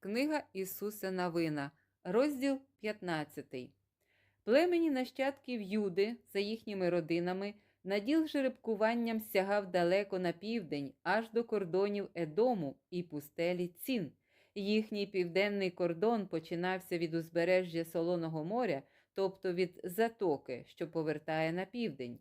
Книга Ісуса Навина, розділ 15. Племені нащадків Юди за їхніми родинами наділ жеребкуванням сягав далеко на південь, аж до кордонів Едому і пустелі Цін. Їхній південний кордон починався від узбережжя Солоного моря, тобто від затоки, що повертає на південь.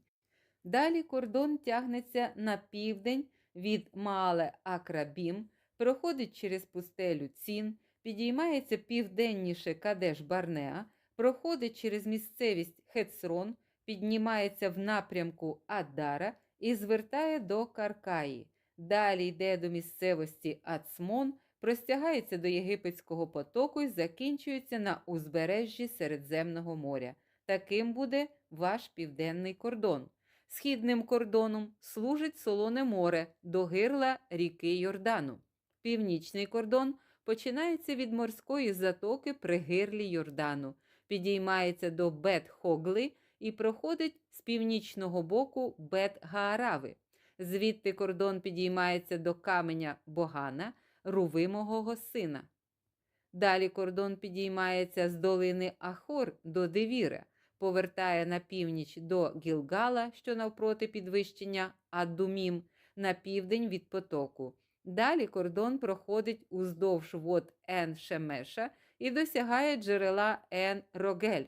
Далі кордон тягнеться на південь від Маале Акрабім, проходить через пустелю Цін, підіймається південніше Кадеш Барнеа, проходить через місцевість Хецрон, піднімається в напрямку Аддара і звертає до Каркаї. Далі йде до місцевості Ацмон, простягається до Єгипетського потоку і закінчується на узбережжі Середземного моря. Таким буде ваш південний кордон. Східним кордоном служить Солоне море до гирла ріки Йордану. Північний кордон починається від морської затоки при гирлі Йордану, підіймається до Бет-Хогли і проходить з північного боку Бет-Гаарави. Звідти кордон підіймається до каменя Богана, Рувимого сина. Далі кордон підіймається з долини Ахор до Девіра, повертає на північ до Гілгала, що навпроти підвищення Аддумім, на південь від потоку. Далі кордон проходить уздовж вод Ен Шемеша і досягає джерела Ен Рогель.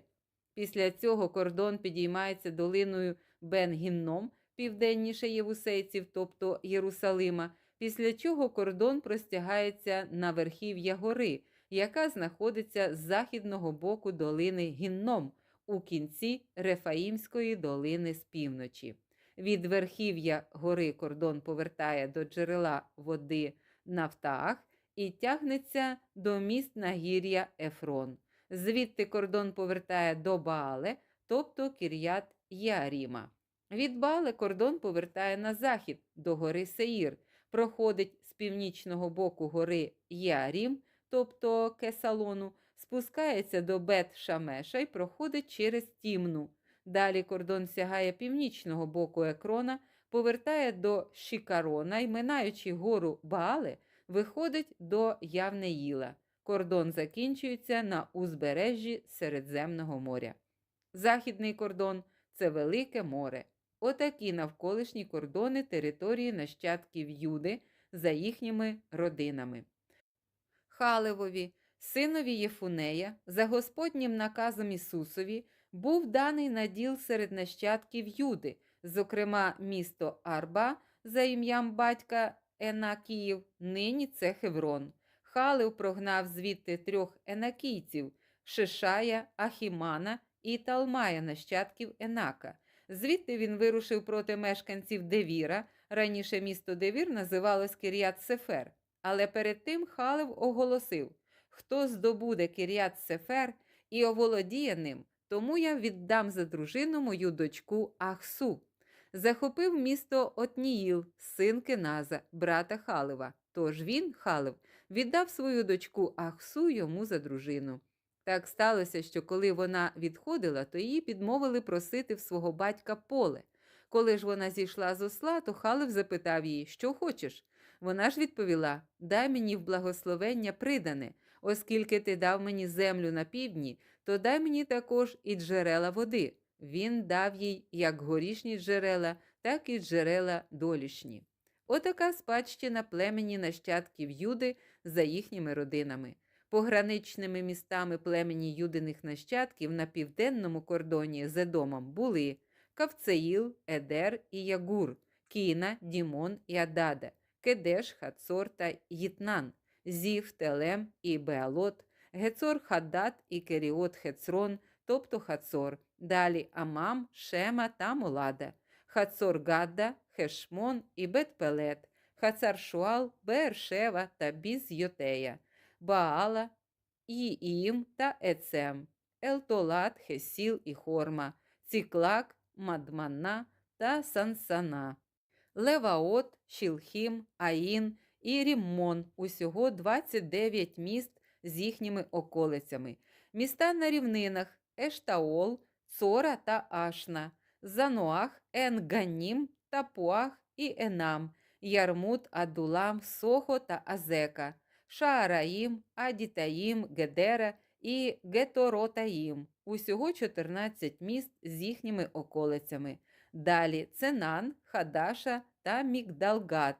Після цього кордон підіймається долиною Бен-Гінном, південніше Євусейців, тобто Єрусалима, після чого кордон простягається на верхів'я гори, яка знаходиться з західного боку долини Гінном у кінці Рефаїмської долини з півночі. Від верхів'я гори кордон повертає до джерела води Нафтаах і тягнеться до міст нагір'я Ефрон. Звідти кордон повертає до Баале, тобто Кір'ят Яріма. Від Баале кордон повертає на захід до гори Сеїр, проходить з північного боку гори Ярім, тобто Кесалону, спускається до Бет-Шамеша і проходить через Тімну. Далі кордон сягає північного боку екрона, повертає до Шікарона і, минаючи гору Баале, виходить до Явнеїла. Кордон закінчується на узбережжі Середземного моря. Західний кордон це Велике море. Отакі навколишні кордони території нащадків Юди за їхніми родинами. Халевові, синові Єфунея, за Господнім наказом Ісусові, був даний наділ серед нащадків Юди, зокрема місто Арба за ім'ям батька Енакіїв, нині це Хеврон. Халев прогнав звідти трьох енакійців Шишая, Ахімана і Талмая, нащадків Енака. Звідти він вирушив проти мешканців Девіра. Раніше місто Девір називалось Кір'ят Сефер. Але перед тим Халев оголосив: хто здобуде Кір'ят Сефер і оволодіє ним, тому я віддам за дружину мою дочку Ахсу. Захопив місто Отніїл, син Кеназа, брата Халева. Тож він, Халев, віддав свою дочку Ахсу йому за дружину. Так сталося, що коли вона відходила, то її підмовили просити в свого батька поле. Коли ж вона зійшла з осла, то Халев запитав її, що хочеш. Вона ж відповіла: Дай мені в благословення придане, оскільки ти дав мені землю на півдні, то дай мені також і джерела води. Він дав їй як горішні джерела, так і джерела долішні. Отака спадщина племені нащадків Юди за їхніми родинами. Пограничними містами племені юдиних нащадків на південному кордоні з Едомом були Кавцеїл, Едер і Ягур, Кіна, Дімон і Адада, Кедеш, Хацор та Їтнан, Зів, Телем і Беалот, Гецор Хаддат і Керіот Хецрон, тобто Хацор, далі Амам, Шема та Молада, Хацор Гадда, Хешмон і Бетпелет, Хацар Шуал, Бершева та Біз Баала, Іїм та Ецем, Елтолат, Хесіл і Хорма, Ціклак, Мадмана та Сансана, Леваот, Шілхім, Аїн і Ріммон усього 29 міст з їхніми околицями, міста на рівнинах Ештаол, Цора та Ашна, Зануах, Енганім, Тапуах і Енам, Ярмут, Адулам, Сохо та Азека, Шаараїм, Адітаїм, Гедера і Геторотаїм. Усього 14 міст з їхніми околицями. Далі Ценан, Хадаша та Мігдалгат,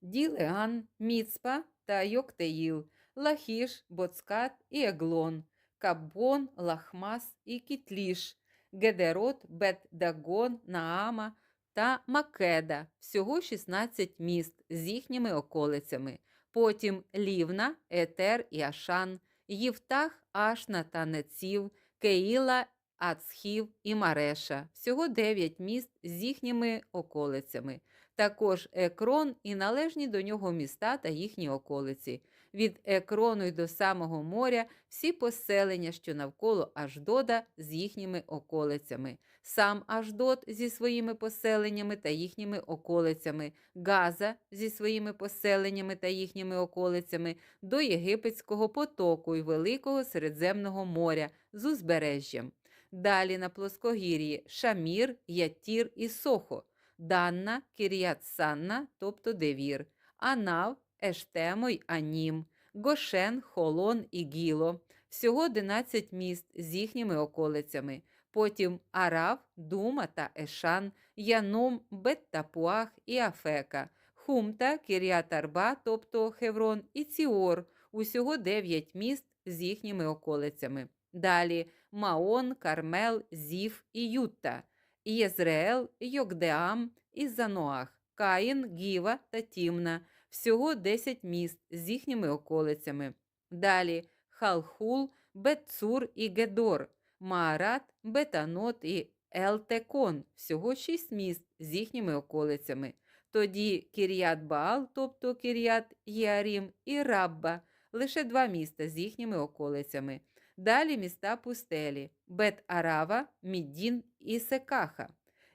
Ділеан, Міцпа та Йоктеїл, Лахіш, Боцкат і Еглон, Каббон, Лахмас і Кітліш, Гедерот, Бет-Дагон, Наама та Македа. Всього 16 міст з їхніми околицями. Потім Лівна, Етер і Ашан, Євтах, Ашна та Неців, Кеїла, Ацхів і Мареша. Всього 9 міст з їхніми околицями. Також Екрон і належні до нього міста та їхні околиці. Від Екрону й до самого моря всі поселення, що навколо Аждода з їхніми околицями. Сам Аждод зі своїми поселеннями та їхніми околицями, Газа зі своїми поселеннями та їхніми околицями до Єгипетського потоку й Великого Середземного моря з узбережжям. Далі на плоскогір'ї Шамір, Ятір і Сохо, Данна, Кір'ят Санна, тобто Девір, Анав, Ештемо й Анім, Гошен, Холон і Гіло. Всього 11 міст з їхніми околицями. Потім Арав, Дума та Ешан, Яном, Бет-Тапуах і Афека, Хумта, Кір'ят Арба, тобто Хеврон, і Ціор. Усього 9 міст з їхніми околицями. Далі Маон, Кармел, Зів і Ютта, Єзреел, Йокдеам і Заноах, Каїн, Гіва та Тімна. Всього 10 міст з їхніми околицями. Далі Халхул, Бетцур і Гедор, Маарат, Бетанот і Елтекон. Всього 6 міст з їхніми околицями. Тоді Кір'ят Баал, тобто Кір'ят Єарім і Рабба, лише два міста з їхніми околицями. Далі міста пустелі Бет-Арава, Міддін і Секаха,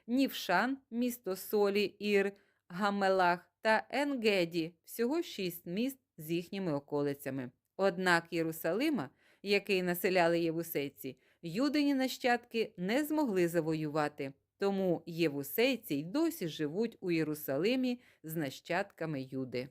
Нівшан, місто Солі, Ір, Гамелах та Енгеді всього шість міст з їхніми околицями. Однак Єрусалима, який населяли євусейці, юдині нащадки не змогли завоювати, тому євусейці й досі живуть у Єрусалимі з нащадками Юди.